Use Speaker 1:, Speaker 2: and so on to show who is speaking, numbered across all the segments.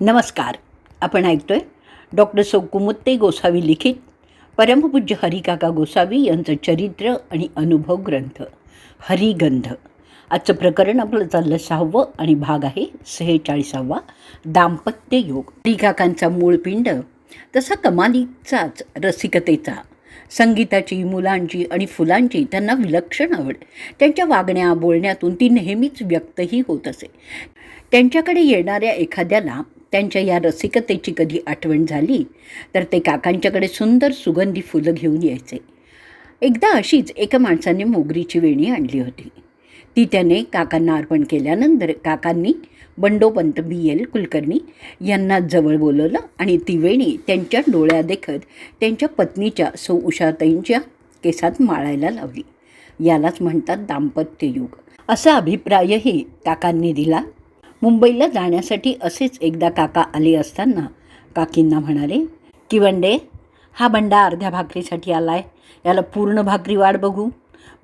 Speaker 1: नमस्कार. आपण ऐकतोय डॉक्टर सौकुमुत्ते गोसावी लिखित परमपूज्य हरिकाका गोसावी यांचं चरित्र आणि अनुभव ग्रंथ हरिगंध. आजचं प्रकरण आपलं चाललं सहावं आणि भाग आहे सेहेचाळीसावा दाम्पत्य योग. हरिकाकांचा मूळ पिंड तसा कमालीचाच रसिकतेचा. संगीताची मुलांची आणि फुलांची त्यांना विलक्षण आवड. त्यांच्या वागण्या बोलण्यातून ती नेहमीच व्यक्तही होत असे. त्यांच्याकडे येणाऱ्या एखाद्याला त्यांच्या या रसिकतेची कधी आठवण झाली? तर ते काकांच्याकडे सुंदर सुगंधी फुलं घेऊन यायचे. एकदा अशीच एका माणसाने मोगरीची वेणी आणली होती. ती त्याने काकांना अर्पण केल्यानंतर काकांनी बंडोपंत बी. एल. कुलकर्णी यांना जवळ बोलवलं आणि ती वेणी त्यांच्या डोळ्यादेखत त्यांच्या पत्नीच्या सौ उषाताईंच्या केसात माळायला लावली. यालाच म्हणतात दाम्पत्ययुग असा अभिप्रायही काकांनी दिला. मुंबईला जाण्यासाठी असेच एकदा काका आले असताना काकींना म्हणाले की वंडे हा बंडा अर्ध्या भाकरीसाठी आला आहे याला पूर्ण भाकरी वाढ बघू.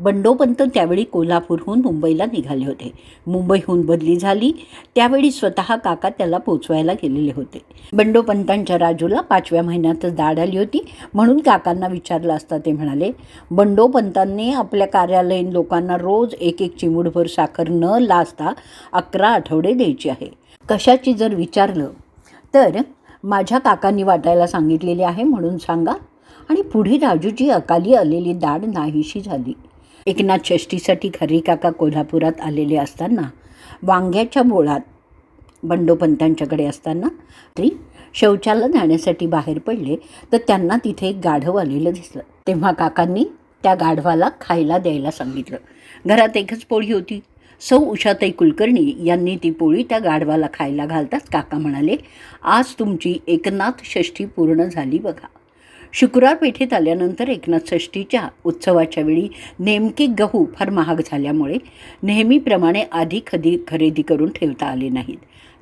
Speaker 1: बंडोपंत त्यावेळी कोल्हापूरहून मुंबईला निघाले होते. मुंबईहून बदली झाली. त्यावेळी स्वतः काका त्याला पोचवायला गेलेले होते. बंडोपंतांच्या राजूला पाचव्या महिन्यातच दाढ आली होती. म्हणून काकांना विचारलं असता ते म्हणाले बंडोपंतांनी आपल्या कार्यालयीन लोकांना रोज एक एक चिमुडभर साखर न लाजता अकरा आठवडे द्यायची आहे. कशाची जर विचारलं तर माझ्या काकांनी वाटायला सांगितलेली आहे म्हणून सांगा. आणि पुढे राजूची अकाली आलेली दाढ नाहीशी झाली. एकनाथ षष्टीसाठी खरी काका कोल्हापुरात आलेले असताना वांग्याच्या बोळात बंडोपंतांच्याकडे असताना तरी शौचाला जाण्यासाठी बाहेर पडले तर त्यांना तिथे एक गाढव आलेलं दिसलं. तेव्हा काकांनी त्या गाढवाला खायला द्यायला सांगितलं. घरात एकच पोळी होती. सौ उषाताई कुलकर्णी यांनी ती पोळी त्या गाढवाला खायला घालताच काका म्हणाले आज तुमची एकनाथ षष्ठी पूर्ण झाली बघा. शुक्रवार पेठेत आल्यानंतर एकनाथ षष्ठीच्या उत्सवाच्या वेळी नेमके गहू फार महाग झाल्यामुळे नेहमीप्रमाणे आधी खदी खरेदी करून ठेवता आले नाहीत.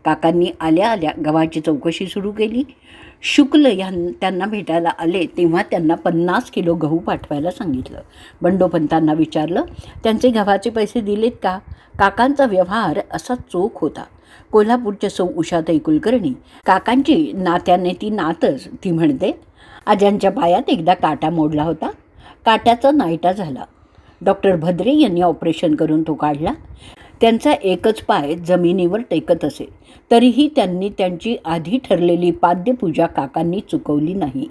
Speaker 1: काकांनी आल्या आल्या गव्हाची चौकशी सुरू केली. शुक्ल यां त्यांना भेटायला आले तेव्हा त्यांना पन्नास किलो गहू पाठवायला सांगितलं. बंडोपंतांना विचारलं त्यांचे गव्हाचे पैसे दिलेत का? काकांचा व्यवहार असा चोख होता. कोल्हापूरच्या सौ उषाताई कुलकर्णी काकांची नात्याने ती नातच ती म्हणते आजांच्या पायात एकदा काटा मोडला होता. काट्याचा नायटा झाला. डॉक्टर भद्रे यांनी ऑपरेशन करून तो काढला. त्यांचा एकच पाय जमिनीवर टेकत असे. तरीही त्यांनी त्यांची आधी ठरलेली पाद्यपूजा काकांनी चुकवली नाही.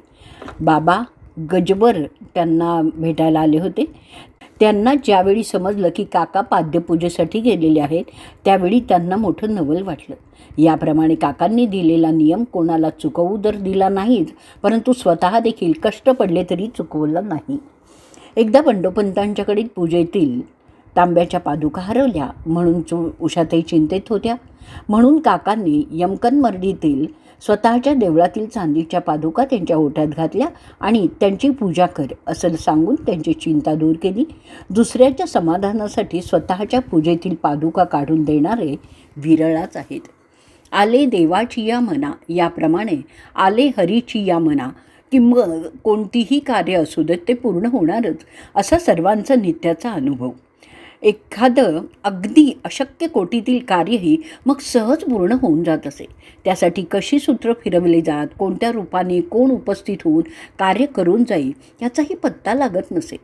Speaker 1: बाबा गजबर त्यांना भेटायला आले होते. त्यांना ज्यावेळी समजलं की काका पाद्यपूजेसाठी गेलेले आहेत त्यावेळी त्यांना मोठं नवल वाटलं. याप्रमाणे काकांनी दिलेला नियम कोणाला चुकवू तर दिला नाहीच परंतु स्वतः देखील कष्ट पडले तरी चुकवला नाही. एकदा बंडोपंतांच्याकडे पूजेतील तांब्याच्या पादुका हरवल्या म्हणून चु उषाताई चिंतेत होत्या. म्हणून काकांनी यमकनमर्डीतील स्वतःच्या देवळातील चांदीच्या पादुका त्यांच्या ओठ्यात घातल्या आणि त्यांची पूजा कर असं सांगून त्यांची चिंता दूर केली. दुसऱ्याच्या समाधानासाठी स्वतःच्या पूजेतील पादुका काढून देणारे विरळाच आहेत. आले देवाची या मना याप्रमाणे आले हरीची या मना की मग कोणतीही कार्य असू देत ते पूर्ण होणारच असा सर्वांचा नित्याचा अनुभव. एखादं अगदी अशक्य कोटीतील कार्यही मग सहज पूर्ण होऊन जात असे. त्यासाठी कशी सूत्र फिरवली जात कोणत्या रूपाने कोण उपस्थित होऊन कार्य करून जाईल याचाही पत्ता लागत नसे.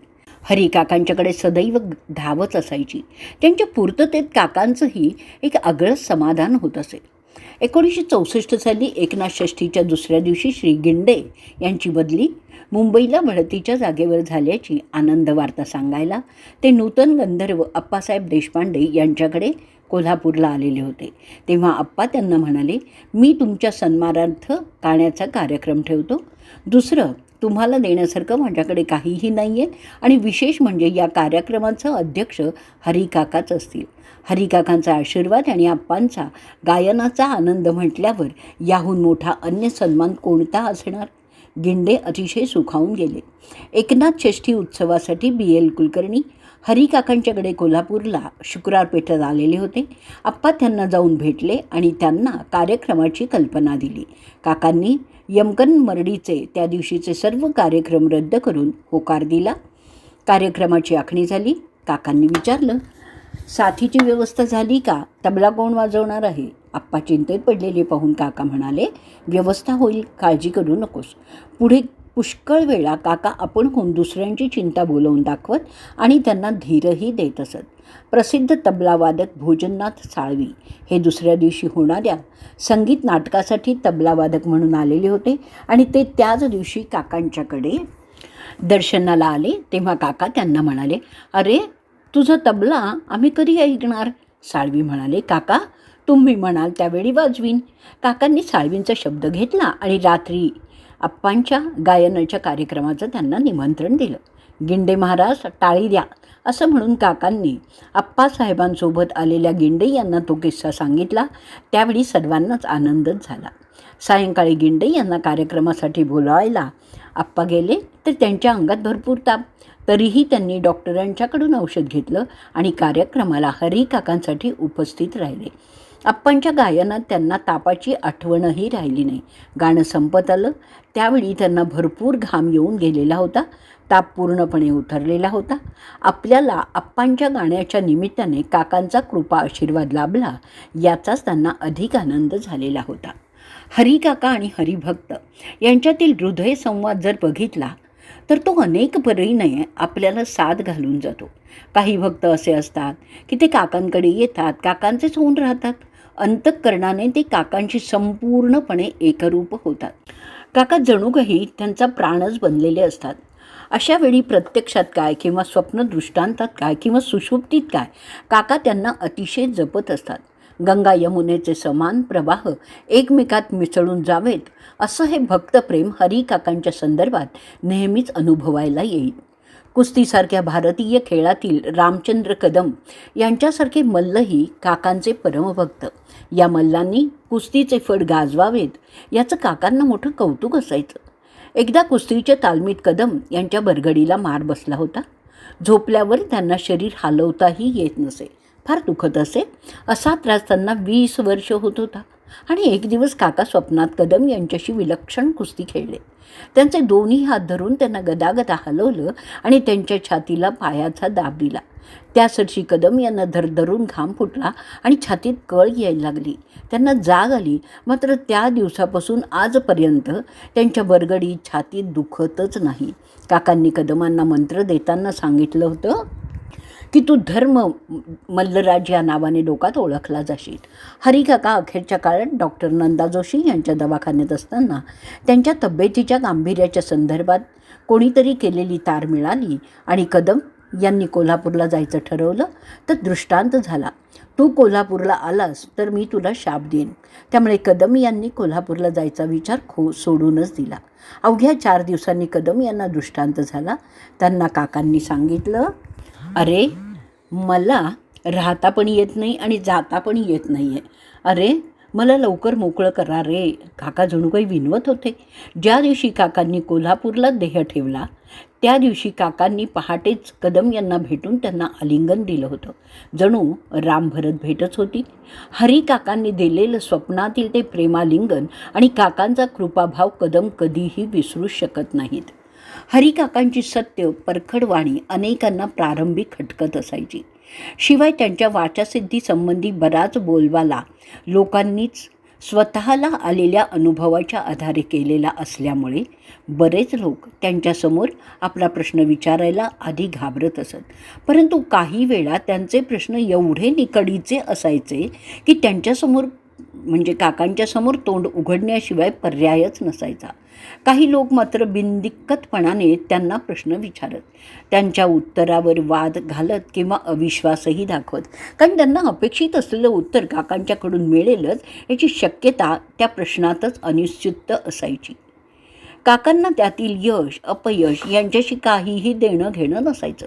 Speaker 1: हरी काकांच्याकडे सदैव धावच असायची. त्यांच्या पूर्ततेत काकांचंही एक आगळंच समाधान होत असे. एकोणीसशे चौसष्ट साली एकनाथ षष्ठीच्या दुसऱ्या दिवशी श्री गिंडे यांची बदली मुंबईला बढतीच्या जागेवर झाल्याची आनंद वार्ता सांगायला ते नूतन गंधर्व अप्पासाहेब देशपांडे यांच्याकडे कोल्हापूरला आलेले होते. तेव्हा आप्पा त्यांना म्हणाले मी तुमच्या सन्मानार्थ गाण्याचा कार्यक्रम ठेवतो. दुसरं तुम्हाला देण्यासारखं माझ्याकडे काहीही नाही आहे आणि विशेष म्हणजे या कार्यक्रमाचं अध्यक्ष हरिकाकाच असतील. हरिकाकांचा आशीर्वाद आणि आप्पांचा गायनाचा आनंद म्हटल्यावर याहून मोठा अन्य सन्मान कोणता असणार? गिंडे अतिशय सुखावून गेले. एकनाथ षष्ठी उत्सवासाठी बी. एल. कुलकर्णी हरिकाकांच्याकडे कोल्हापूरला शुक्रार पेठेत आलेले होते. आप्पा त्यांना जाऊन भेटले आणि त्यांना कार्यक्रमाची कल्पना दिली. काकांनी यमकन मरडीचे त्या दिवशीचे सर्व कार्यक्रम रद्द करून होकार दिला. कार्यक्रमाची आखणी झाली. काकांनी विचारलं साथीची व्यवस्था झाली का? तबला कोण वाजवणार आहे? आप्पा चिंतेत पडलेले पाहून काका म्हणाले व्यवस्था होईल काळजी करू नकोस. पुढे पुष्कळ वेळा काका आपण होऊन दुसऱ्यांची चिंता बोलवून दाखवत आणि त्यांना धीरही देत असत. प्रसिद्ध तबलावादक भोजननाथ साळवी हे दुसऱ्या दिवशी होणाऱ्या संगीत नाटकासाठी तबलावादक म्हणून आलेले होते आणि ते त्याच दिवशी काकांच्याकडे दर्शनाला आले. तेव्हा काका त्यांना म्हणाले अरे तुझा तबला आम्ही कधी ऐकणार? साळवी म्हणाले काका तुम्ही म्हणाल त्यावेळी वाजवीन. काकांनी साळवींचा शब्द घेतला आणि रात्री आप्पांच्या गायनाच्या कार्यक्रमाचं त्यांना निमंत्रण दिलं. गिंडे महाराज टाळी द्या. असं म्हणून काकांनी आप्पासाहेबांसोबत आलेल्या गिंडे यांना तो किस्सा सांगितला. त्यावेळी सर्वांनाच आनंदच झाला. सायंकाळी गिंडे यांना कार्यक्रमासाठी बोलावायला आप्पा गेले तर त्यांच्या अंगात भरपूर ताप. तरीही त्यांनी डॉक्टरांच्याकडून औषध घेतलं आणि कार्यक्रमाला हरी काकांसाठी उपस्थित राहिले. आप्पांच्या गायनात त्यांना तापाची आठवणही राहिली नाही. गाणं संपत आलं. त्यावेळी त्यांना भरपूर घाम येऊन गेलेला होता. ताप पूर्णपणे उतरलेला होता. आपल्याला आप्पांच्या गाण्याच्या निमित्ताने काकांचा कृपा आशीर्वाद लाभला याचाच त्यांना अधिक आनंद झालेला होता. हरिकाका आणि हरिभक्त यांच्यातील हृदय संवाद जर बघितला तर तो अनेक परीने आपल्याला साथ घालून जातो. काही भक्त असे असतात की ते काकांकडे येतात काकांचेच होऊन राहतात. अंतःकरणाने ते काकांशी संपूर्णपणे एकरूप होतात. काका जणू काही त्यांचा प्राणच बनलेले असतात. अशा वेळी प्रत्यक्षात काय किंवा स्वप्न दृष्टांतात काय किंवा सुशुप्तीत काय काका त्यांना अतिशय जपत असतात. गंगा यमुनेचे समान प्रवाह एकमेकात मिसळून जावेत असं हे भक्तप्रेम हरिकाकांच्या संदर्भात नेहमीच अनुभवायला येईल. कुस्तीसारख्या भारतीय खेळातील रामचंद्र कदम यांच्यासारखे मल्लही काकांचे परमभक्त. या मल्लांनी कुस्तीचे फड गाजवावेत याचं काकांना मोठं कौतुक असायचं. एकदा कुस्तीच्या तालमीत कदम यांच्या बरगडीला मार बसला होता. झोपल्यावर त्यांना शरीर हलवताही येत नसे. फार दुखत असे. असा त्रास त्यांना वीस वर्ष होत होता. आणि एक दिवस काका स्वप्नात कदम यांच्याशी विलक्षण कुस्ती खेळले. त्यांचे दोन्ही हात धरून त्यांना गदागदा हलवलं आणि त्यांच्या छातीला पायाचा दाब दिला. त्यासाठी कदम यांना धरधरून घाम फुटला आणि छातीत कळ यायला लागली. त्यांना जाग आली. मात्र त्या दिवसापासून आजपर्यंत त्यांच्या बरगडी छातीत दुखतच नाही. काकांनी कदमांना मंत्र देताना सांगितलं होतं की तू धर्म मल्लराज या नावाने लोकात ओळखला जाशील. हरिकाका अखेरच्या काळात डॉक्टर नंदा जोशी यांच्या दवाखान्यात असताना त्यांच्या तब्येतीच्या गांभीर्याच्या संदर्भात कोणीतरी केलेली तार मिळाली आणि कदम यांनी कोल्हापूरला जायचं ठरवलं तर दृष्टांत झाला. तू कोल्हापूरला आलास तर मी तुला शाप देईन. त्यामुळे कदम यांनी कोल्हापूरला जायचा विचार खो सोडूनच दिला. अवघ्या चार दिवसांनी कदम यांना दृष्टांत झाला. त्यांना काकांनी सांगितलं अरे मला राहता पण येत नाही आणि जाता पण येत नाही आहे अरे मला लवकर मोकळं करा रे. काका जणू काही विनवत होते. ज्या दिवशी काकांनी कोल्हापूरला देह ठेवला त्या दिवशी काकांनी पहाटेच कदम यांना भेटून त्यांना आलिंगन दिलं होतं. जणू राम भरत भेटच होती. हरी काकांनी दिलेलं स्वप्नातील ते प्रेमालिंगन आणि काकांचा कृपाभाव कदम कधीही विसरू शकत नाहीत. हरिकाकांची सत्य परखडवाणी अनेकांना प्रारंभी खटकत असायची. शिवाय त्यांच्या वाचासिद्धीसंबंधी बराच बोलबाला लोकांनीच स्वतःला आलेल्या अनुभवाच्या आधारे केलेला असल्यामुळे बरेच लोक त्यांच्यासमोर आपला प्रश्न विचारायला आधी घाबरत असत. परंतु काही वेळा त्यांचे प्रश्न एवढे निकडीचे असायचे की त्यांच्यासमोर म्हणजे काकांच्या समोर तोंड उघडण्याशिवाय पर्यायच नसायचा. काही लोक मात्र बिनदिक्कतपणाने त्यांना प्रश्न विचारत त्यांच्या उत्तरावर वाद घालत किंवा अविश्वासही दाखवत. कारण त्यांना अपेक्षित असलेलं उत्तर काकांच्याकडून मिळेलच याची शक्यता त्या प्रश्नातच अनिश्चित असायची. काकांना त्यातील यश अपयश यांच्याशी काहीही देणं घेणं नसायचं.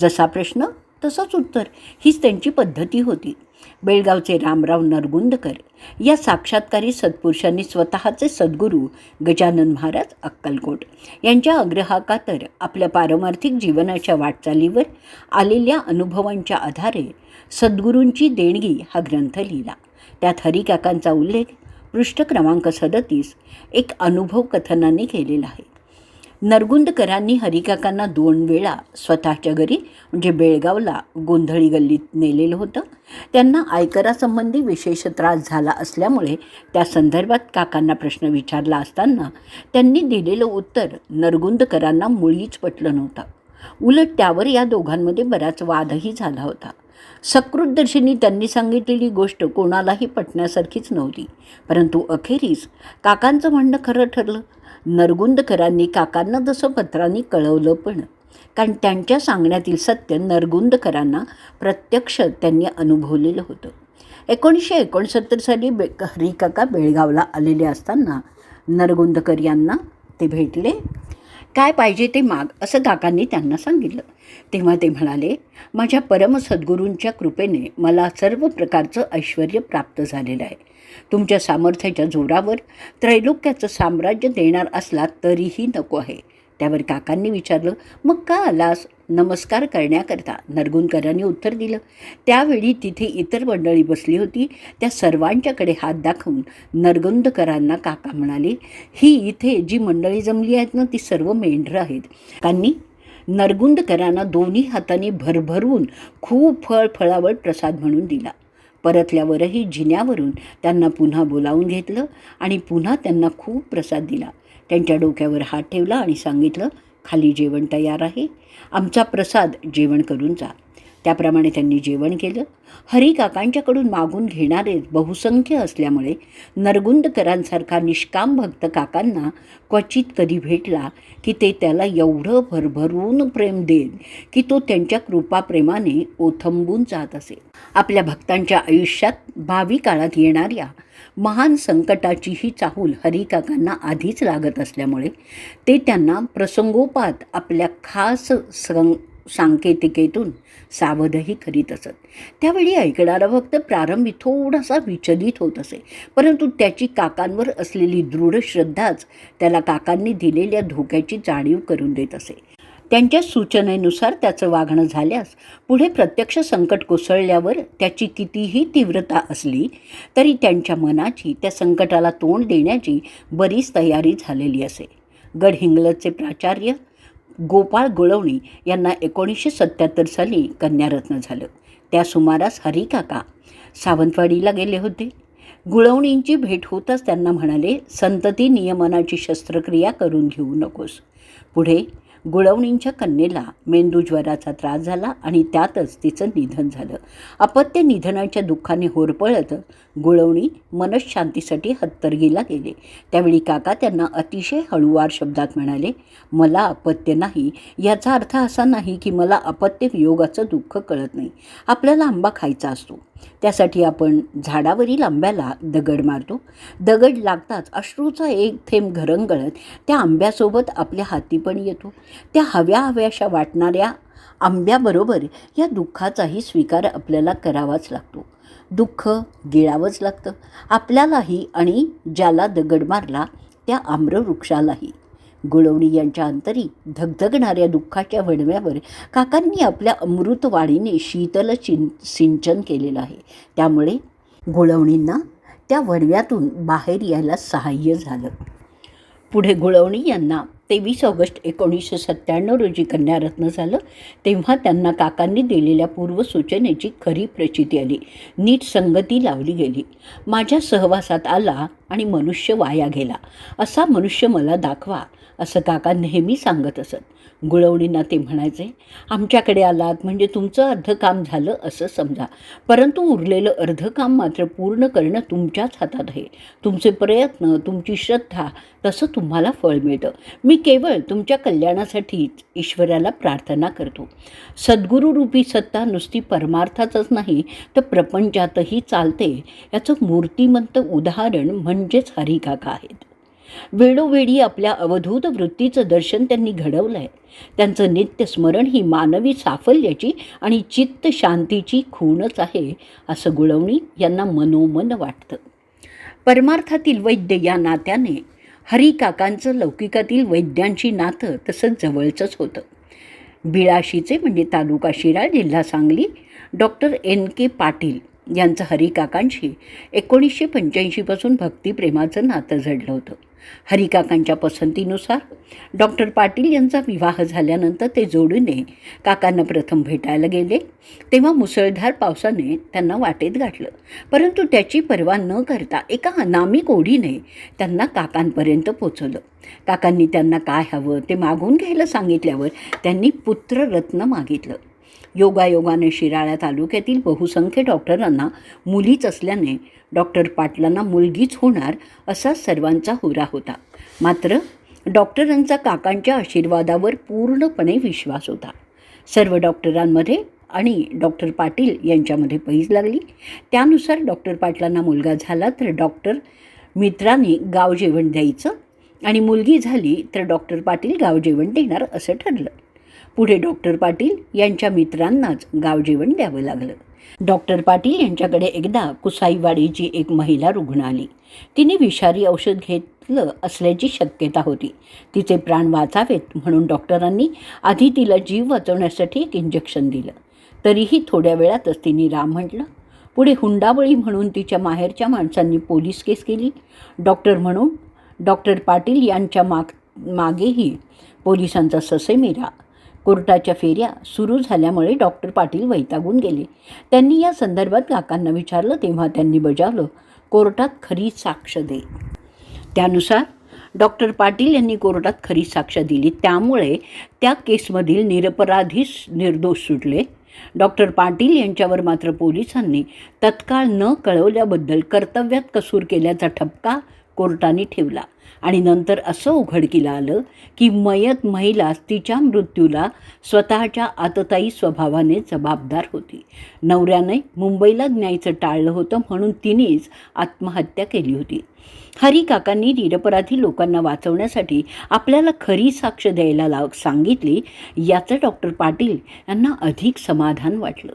Speaker 1: जसा प्रश्न तसंच उत्तर. हीच त्यांची पद्धती होती. बेळगावचे रामराव नरगुंदकर या साक्षात्कारी सत्पुरुषांनी स्वतःचे सद्गुरू गजानन महाराज अक्कलकोट यांच्या अग्रहाकातर आपल्या पारमार्थिक जीवनाच्या वाटचालीवर आलेल्या अनुभवांच्या आधारे सद्गुरूंची देणगी हा ग्रंथ लिहिला. त्यात हरिकाकांचा उल्लेख पृष्ठ क्रमांक सदतीस एक अनुभव कथनाने केलेला आहे. नरगुंदकरांनी हरिकाकांना दोन वेळा स्वतःच्या घरी म्हणजे बेळगावला गोंधळी गल्लीत नेलेलं होतं. त्यांना आयकरासंबंधी विशेष त्रास झाला असल्यामुळे त्या संदर्भात काकांना प्रश्न विचारला असताना त्यांनी दिलेलं उत्तर नरगुंदकरांना मुळीच पटलं नव्हतं. उलट त्यावर या दोघांमध्ये बराच वादही झाला होता. सकृतदर्शनी त्यांनी सांगितलेली गोष्ट कोणालाही पटण्यासारखीच नव्हती. परंतु अखेरीस काकांचं म्हणणं खरं ठरलं. नरगुंदकरांनी काकांना जसं पत्रांनी कळवलं पण. कारण त्यांच्या सांगण्यातील सत्य नरगुंदकरांना प्रत्यक्ष त्यांनी अनुभवलेलं होतं. एकोणीसशे एकोणसत्तर साली बे हरिकाका बेळगावला आलेले असताना नरगुंदकर यांना ते भेटले. काय पाहिजे ते माग असं काकांनी त्यांना सांगितलं. तेव्हा ते म्हणाले माझ्या परम सद्गुरूंच्या कृपेने मला सर्व प्रकारचं ऐश्वर प्राप्त झालेलं आहे. तुमच्या सामर्थ्याच्या जोरावर त्रैलोक्याचं साम्राज्य देणार असला तरीही नको आहे. त्यावर काकांनी विचारलं मग का आलास? नमस्कार करण्याकरता. नरगुंदकरांनी उत्तर दिलं त्यावेळी तिथे इतर मंडळी बसली होती. त्या सर्वांच्याकडे हात दाखवून नरगुंदकरांना काका म्हणाले ही इथे जी मंडळी जमली आहेत ना ती सर्व मेंढरं आहेत. काकांनी नरगुंदकरांना दोन्ही हाताने भरभरून खूप फळ फळावळ प्रसाद म्हणून दिला. परतल्यावरही जिन्यावरून त्यांना पुन्हा बोलावून घेतलं आणि पुन्हा त्यांना खूप प्रसाद दिला. त्यांच्या डोक्यावर हात ठेवला आणि सांगितलं खाली जेवण तयार आहे. आमचा प्रसाद जेवण करून जा. त्याप्रमाणे त्यांनी जेवण केलं. हरिकाकांच्याकडून मागून घेणारे बहुसंख्य असल्यामुळे नरगुंदकरांसारखा निष्काम भक्त काकांना क्वचित कधी भेटला की ते त्याला एवढं भरभरून प्रेम देत की तो त्यांच्या कृपाप्रेमाने ओथंबून जात असे. आपल्या भक्तांच्या आयुष्यात भावी काळात येणाऱ्या महान संकटाचीही चाहूल हरिकाकांना आधीच लागत असल्यामुळे ते त्यांना प्रसंगोपात आपल्या खास सं सांकेतिकेतून सावधही करीत असत. त्यावेळी ऐकणारा भक्त प्रारंभी थोडासा विचलित होत असे. परंतु त्याची काकांवर असलेली दृढ श्रद्धाच त्याला काकांनी दिलेल्या धोक्याची जाणीव करून देत असे. त्यांच्या सूचनेनुसार त्याचं वागणं झाल्यास पुढे प्रत्यक्ष संकट कोसळल्यावर त्याची कितीही तीव्रता असली तरी त्यांच्या मनाची त्या संकटाला तोंड देण्याची बरीच तयारी झालेली असे. गडहिंग्लजचे प्राचार्य गोपाळ गुळवणी यांना एकोणीसशे सत्त्याहत्तर साली कन्यारत्न झालं. त्या सुमारास हरिकाका सावंतवाडीला गेले होते. गुळवणींची भेट होताच त्यांना म्हणाले संतती नियमनाची शस्त्रक्रिया करून घेऊ नकोस. पुढे गुळवणींच्या कन्येला मेंदूज्वराचा त्रास झाला आणि त्यातच तिचं निधन झालं. अपत्य निधनाच्या दुःखाने होरपळत गुळवणी मनशांतीसाठी हत्तरगीला गेले. त्यावेळी काका त्यांना अतिशय हळुवार शब्दात म्हणाले मला अपत्य नाही. याचा अर्थ असा नाही की मला अपत्य वियोगाचं दुःख कळत नाही. आपल्याला आंबा खायचा असतो. त्यासाठी आपण झाडावरील आंब्याला दगड मारतो. दगड लागताच अश्रूचा एक थेंब घरंगळत त्या आंब्यासोबत आपल्या हाती पण येतो. त्या हव्या हव्याशा वाटणाऱ्या आंब्याबरोबर या दुःखाचाही स्वीकार आपल्याला करावाच लागतो. दुःख गिळावंच लागतं. आपल्यालाही आणि ज्याला दगड मारला त्या आम्रवृक्षालाही. गुळवणी यांच्या अंतरी धगधगणाऱ्या दुःखाच्या वणव्यावर काकांनी आपल्या अमृतवाणीने शीतल चिं सिंचन केलेलं आहे. त्यामुळे गुळवणींना त्या वणव्यातून बाहेर यायला सहाय्य झालं. पुढे गुळवणी यांना तेवीस ऑगस्ट एकोणीसशे सत्त्याण्णव रोजी कन्यारत्न झालं. तेव्हा त्यांना काकांनी दिलेल्या पूर्वसूचनेची खरी प्रचिती आली. नीट संगती लावली गेली. माझ्या सहवासात आला आणि मनुष्य वाया गेला. असा मनुष्य मला दाखवा असं काका नेहमी सांगत असत. गुळवणींना ते म्हणायचे आमच्याकडे आलात म्हणजे तुमचं अर्ध काम झालं असं समजा. परंतु उरलेलं अर्ध काम मात्र पूर्ण करणं तुमच्याच हातात आहे. तुमचे प्रयत्न तुमची श्रद्धा तसं तुम्हाला फळ मिळतं. मी केवळ तुमच्या कल्याणासाठीच ईश्वराला प्रार्थना करतो. सद्गुरुरूपी सत्ता नुसती परमार्थातच नाही तर प्रपंचातही चालते. याचं मूर्तिमंत उदाहरण म्हणजे म्हणजेच हरिकाका आहेत. वेळोवेळी आपल्या अवधूत वृत्तीचं दर्शन त्यांनी घडवलं आहे त्यांचं नित्य स्मरण ही मानवी साफल्याची आणि चित्त शांतीची खूणच आहे असं गुळवणी यांना मनोमन वाटतं. परमार्थातील वैद्य या नात्याने हरिकाकांचं लौकिकातील वैद्यांशी नातं तसंच जवळचंच होतं. बिळाशीचे म्हणजे तालुका शिराळ जिल्हा Sangli doctor N K Patil यांचं हरिकाकांशी एकोणीसशे पंच्याऐंशीपासून भक्तिप्रेमाचं नातं जडलं होतं. हरिकाकांच्या पसंतीनुसार डॉक्टर पाटील यांचा विवाह झाल्यानंतर ते जोडीने काकांना प्रथम भेटायला गेले. तेव्हा मुसळधार पावसाने त्यांना वाटेत गाठलं. परंतु त्याची पर्वा न करता एका अनामिक ओढीने त्यांना काकांपर्यंत पोचवलं. काकांनी त्यांना काय हवं ते मागून घ्यायला सांगितल्यावर त्यांनी पुत्ररत्न मागितलं. योगायोगाने शिराळ्या तालुक्यातील बहुसंख्य डॉक्टरांना मुलीच असल्याने डॉक्टर पाटलांना मुलगीच होणार असा सर्वांचा हुरा होता. मात्र डॉक्टरांचा काकांच्या आशीर्वादावर पूर्णपणे विश्वास होता. सर्व डॉक्टरांमध्ये आणि डॉक्टर पाटील यांच्यामध्ये पैज लागली. त्यानुसार डॉक्टर पाटलांना मुलगा झाला तर डॉक्टर मित्राने गाव जेवण द्यायचं आणि मुलगी झाली तर डॉक्टर पाटील गाव जेवण देणार असं ठरलं. पुढे डॉक्टर पाटील यांच्या मित्रांनाच गाव जेवण द्यावं लागलं. डॉक्टर पाटील यांच्याकडे एकदा कुसाईवाडीची एक महिला रुग्ण आली. तिने विषारी औषध घेतलं असल्याची शक्यता होती. तिचे प्राण वाचावेत म्हणून डॉक्टरांनी आधी तिला जीव वाचवण्यासाठी एक इंजेक्शन दिलं. तरीही थोड्या वेळातच तिने राम म्हटलं. पुढे हुंडाबळी म्हणून तिच्या माहेरच्या माणसांनी पोलीस केस केली. डॉक्टर म्हणून डॉक्टर पाटील यांच्या माग मागेही पोलिसांचा ससेमिरा कोर्टाच्या फेऱ्या सुरू झाल्यामुळे डॉक्टर पाटील वैतागून गेले. त्यांनी या संदर्भात काकांना विचारलं तेव्हा त्यांनी बजावलं कोर्टात खरी साक्ष दे. त्यानुसार डॉक्टर पाटील यांनी कोर्टात खरी साक्ष दिली. त्यामुळे त्या केसमधील निरपराधी निर्दोष सुटले. डॉक्टर पाटील यांच्यावर मात्र पोलिसांनी तत्काळ न कळवल्याबद्दल कर्तव्यात कसूर केल्याचा ठपका कोर्टाने ठेवला. आणि नंतर असं उघडकीला आलं की मयत महिला तिच्या मृत्यूला स्वतःच्या आतताई स्वभावाने जबाबदार होती. नवऱ्याने मुंबईला न्यायचं टाळलं होतं म्हणून तिनेच आत्महत्या केली होती. हरी काकांनी निरपराधी लोकांना वाचवण्यासाठी आपल्याला खरी साक्ष द्यायला लाव सांगितली याचं डॉक्टर पाटील यांना अधिक समाधान वाटलं.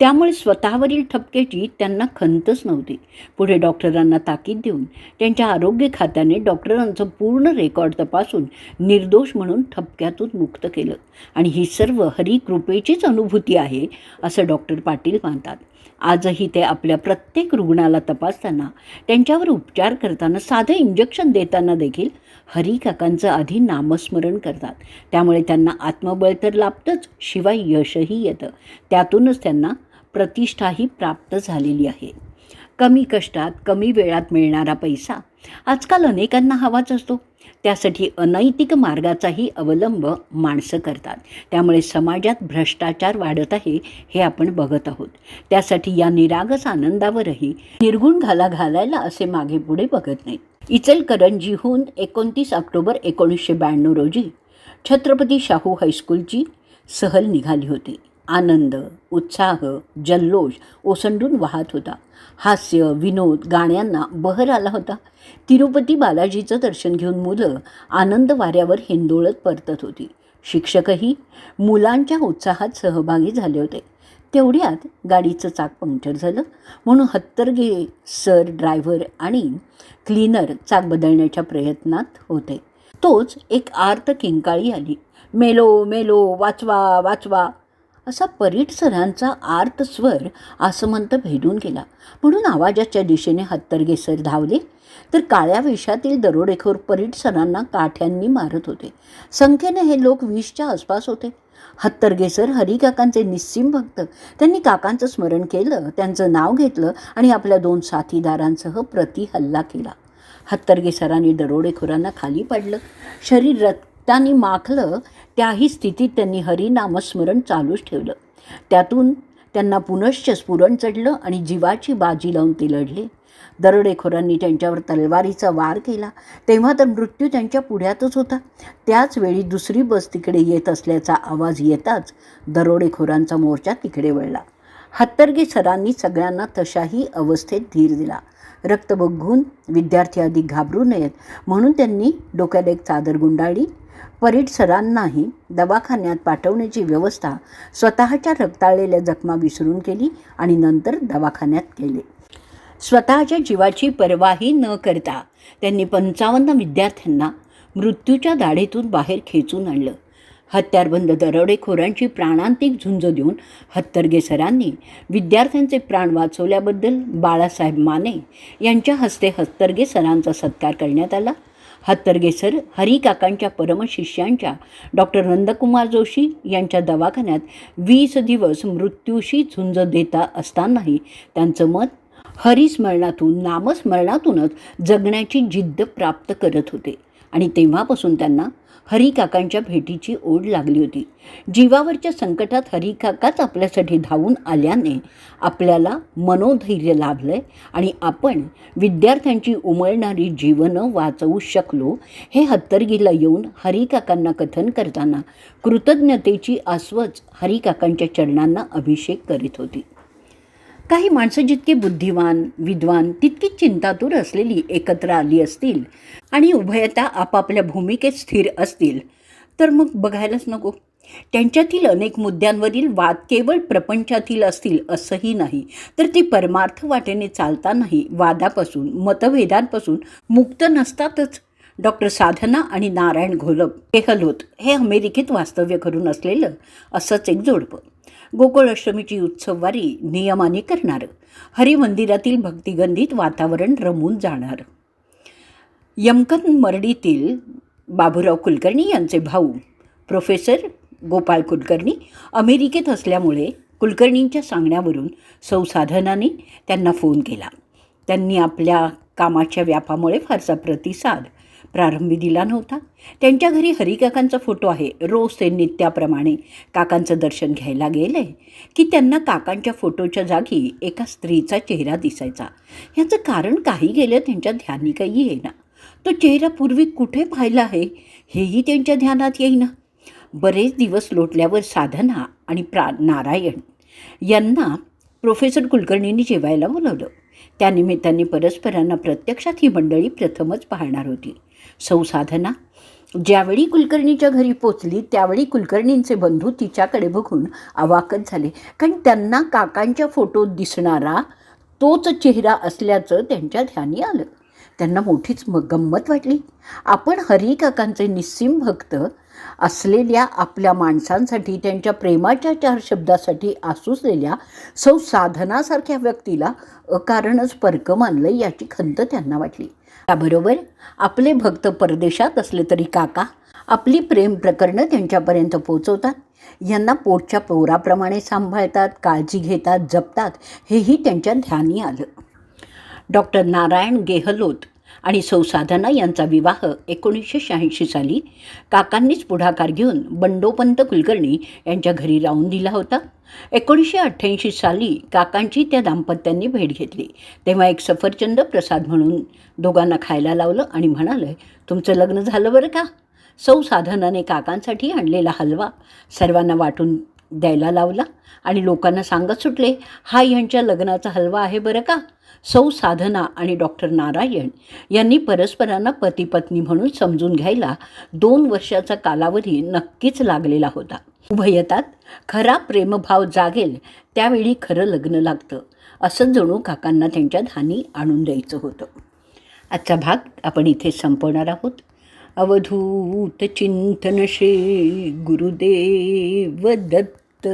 Speaker 1: त्यामुळे स्वतःवरील ठपक्याची त्यांना खंतच नव्हती. पुढे डॉक्टरांना ताकीद देऊन त्यांच्या आरोग्य खात्याने डॉक्टरांचं पूर्ण रेकॉर्ड तपासून निर्दोष म्हणून ठपक्यातून मुक्त केलं. आणि ही सर्व हरिकृपेचीच अनुभूती आहे असं डॉक्टर पाटील मानतात. आजही ते आपल्या प्रत्येक रुग्णाला तपासताना त्यांच्यावर उपचार करताना साधं इंजेक्शन देताना देखील हरिकाकांचं आधी नामस्मरण करतात. त्यामुळे त्यांना आत्मबळ तर लाभतंच शिवाय यशही येतं. त्यातूनच त्यांना प्रतिष्ठाही प्राप्त झालेली आहे. कमी कष्टात कमी वेळात मिळणारा पैसा आजकाल अनेकांना हवाच असतो. त्यासाठी अनैतिक मार्गाचाही अवलंब माणसं करतात. त्यामुळे समाजात भ्रष्टाचार वाढत आहे हे आपण बघत आहोत. त्यासाठी या निरागस आनंदावरही निर्गुण घाला घालायला असे मागे पुढे बघत नाहीत इचलकरंजीहून एकोणतीस ऑक्टोबर एकोणीसशे ब्याण्णव रोजी छत्रपती शाहू हायस्कूलची सहल निघाली होती. आनंद उत्साह जल्लोष ओसंडून वाहत होता. हास्य विनोद गाण्यांना बहर आला होता. तिरुपती बालाजीचं दर्शन घेऊन मुलं आनंद वाऱ्यावर हिंदोळत परतत होती. शिक्षकही मुलांच्या उत्साहात सहभागी झाले होते. तेवढ्यात गाडीचं चाक पंक्चर झालं. म्हणून हत्तरगे सर ड्रायव्हर आणि क्लीनर चाक बदलण्याच्या प्रयत्नात होते. तोच एक आर्त किंकाळी आली. मेलो मेलो वाचवा वाचवा असा परीट सरांचा आर्त स्वर आसमंत भेदून गेला. म्हणून आवाजाच्या दिशेने हत्तरगे सर धावले. तर काळ्या वेशातील दरोडेखोर परीट सरांना काठ्यांनी मारत होते. संख्येने हे लोक वीसच्या आसपास होते. हत्तरगेसर हरिकाकांचे निस्सीम भक्त. त्यांनी काकांचं स्मरण केलं त्यांचं नाव घेतलं आणि आपल्या दोन साथीदारांसह प्रति हल्ला केला. हत्तरगेसरांनी दरोडेखोरांना खाली पाडलं. शरीर रक्ताने माखलं त्याही स्थितीत त्यांनी हरिनामस्मरण चालूच ठेवलं. त्यातून त्यांना पुनश्च स्फुरण चढलं आणि जीवाची बाजी लावून ते लढले. दरोडेखोरांनी त्यांच्यावर तलवारीचा वार केला. तेव्हा तर मृत्यू त्यांच्या पुढ्यातच होता. त्याच वेळी दुसरी बस तिकडे येत असल्याचा आवाज येताच दरोडेखोरांचा मोर्चा तिकडे वळला. हत्तरगे सरांनी सगळ्यांना तशाही अवस्थेत धीर दिला. रक्त बघून विद्यार्थी अधिक घाबरू नयेत. म्हणून त्यांनी डोक्यात एक चादर गुंडाळली. परीट सरांनाही दवाखान्यात पाठवण्याची व्यवस्था स्वतःच्या रक्ताळलेल्या जखमा विसरून केली आणि नंतर दवाखान्यात केले स्वतःच्या जीवाची पर्वाही न करता त्यांनी पंचावन्न विद्यार्थ्यांना मृत्यूच्या दाढेतून बाहेर खेचून आणलं. हत्यारबंद दरोडेखोरांची प्राणांतिक झुंज देऊन हत्तरगे सरांनी विद्यार्थ्यांचे प्राण वाचवल्याबद्दल बाळासाहेब माने यांच्या हस्ते हत्तरगे सरांचा सत्कार करण्यात आला. हत्तरगे सर हरिकाकांच्या परमशिष्यांच्या डॉक्टर नंदकुमार जोशी यांच्या दवाखान्यात वीस दिवस मृत्यूशी झुंज देता असतानाही त्यांचं मत हरिस्मरणातून नामस्मरणातूनच जगण्याची जिद्द प्राप्त करत होते आणि तेव्हापासून त्यांना हरिकाकांच्या भेटीची ओढ लागली होती. जीवावरच्या संकटात हरिकाकाच आपल्यासाठी धावून आल्याने आपल्याला मनोधैर्य लाभलं आहे आणि आपण विद्यार्थ्यांची उमळणारी जीवनं वाचवू शकलो हे हत्तरगीला येऊन हरिकाकांना कथन करताना कृतज्ञतेची आस्वच हरिकाकांच्या चरणांना अभिषेक करीत होती. काही माणसं जितकी बुद्धिवान विद्वान तितकीच चिंतातूर असलेली एकत्र आली असतील आणि उभयता आपापल्या भूमिकेत स्थिर असतील तर मग बघायलाच नको. त्यांच्यातील अनेक मुद्द्यांवरील वाद केवळ प्रपंचातील असतील असंही नाही तर ती परमार्थ वाटेने चालतानाही वादापासून मतभेदांपासून मुक्त नसतातच. डॉक्टर साधना आणि नारायण घोलप गेहलोत हे अमेरिकेत वास्तव्य करून असलेलं असंच एक जोडपं. गोकुळाष्टमीची उत्सववारी नियमाने करणारं. हरिमंदिरातील भक्तिगंधित वातावरण रमून जाणारं. यमकन मर्डीतील बाबूराव कुलकर्णी यांचे भाऊ प्रोफेसर गोपाळ कुलकर्णी अमेरिकेत असल्यामुळे कुलकर्णींच्या सांगण्यावरून संसाधनाने त्यांना फोन केला. त्यांनी आपल्या कामाच्या व्यापामुळे फारसा प्रतिसाद प्रारंभी दिला नव्हता. त्यांच्या घरी हरिकाकांचा फोटो आहे. रोज ते नित्याप्रमाणे काकांचं दर्शन घ्यायला गेले की त्यांना काकांच्या फोटोच्या जागी एका स्त्रीचा चेहरा दिसायचा. ह्याचं कारण काही गेलं त्यांच्या ध्यानी काही येईना. तो चेहरा पूर्वी कुठे पाहिला आहे? हेही त्यांच्या ध्यानात येईना. बरेच दिवस लोटल्यावर साधना आणि प्रा नारायण यांना प्रोफेसर कुलकर्णींनी जेवायला बोलवलं. त्यानिमित्ताने परस्परांना प्रत्यक्षात ही मंडळी प्रथमच पाहणार होती. संसाधना. ज्यावेळी कुलकर्णीच्या घरी पोचली त्यावेळी कुलकर्णींचे बंधू तिच्याकडे बघून अवाकच झाले. कारण त्यांना काकांच्या फोटोत दिसणारा तोच चेहरा असल्याचं त्यांच्या ध्यानी आलं. त्यांना मोठीच म गंमत वाटली. आपण हरी काकांचे निस्सीम भक्त असलेल्या आपल्या माणसांसाठी त्यांच्या प्रेमाच्या चार शब्दासाठी आसुसलेल्या सौ साधनासारख्या व्यक्तीला अकारणच परक मानलं याची खंत त्यांना वाटली. त्याबरोबर आपले भक्त परदेशात असले तरी काका आपली प्रेम प्रकरणं त्यांच्यापर्यंत पोचवतात. यांना पोटच्या पोराप्रमाणे सांभाळतात काळजी घेतात जपतात हेही त्यांच्या ध्यानी आलं. डॉक्टर नारायण गेहलोत आणि सौसाधना यांचा विवाह एकोणीसशे शहाऐंशी साली काकांनीच पुढाकार घेऊन बंडोपंत कुलकर्णी यांच्या घरी राहून दिला होता. एकोणीसशे अठ्ठ्याऐंशी साली काकांची त्या दाम्पत्यांनी भेट घेतली. तेव्हा एक सफरचंद प्रसाद म्हणून दोघांना खायला लावलं आणि म्हणालं तुमचं लग्न झालं बरं का? सौसाधनाने काकांसाठी आणलेला हलवा सर्वांना वाटून द्यायला लावला आणि लोकांना सांगत सुटले हा यांच्या लग्नाचा हलवा आहे बरं का? सौ साधना आणि डॉक्टर नारायण यांनी परस्परांना पतीपत्नी म्हणून समजून घ्यायला दोन वर्षाचा कालावधी नक्कीच लागलेला होता. उभयतात खरा प्रेमभाव जागेल त्यावेळी खरं लग्न लागतं असं जणू काकांना त्यांच्या धानी आणून द्यायचं होतं. आजचा भाग आपण इथे संपवणार आहोत. अवधूत चिंतन श्री गुरुदेव दत्त പത്ത്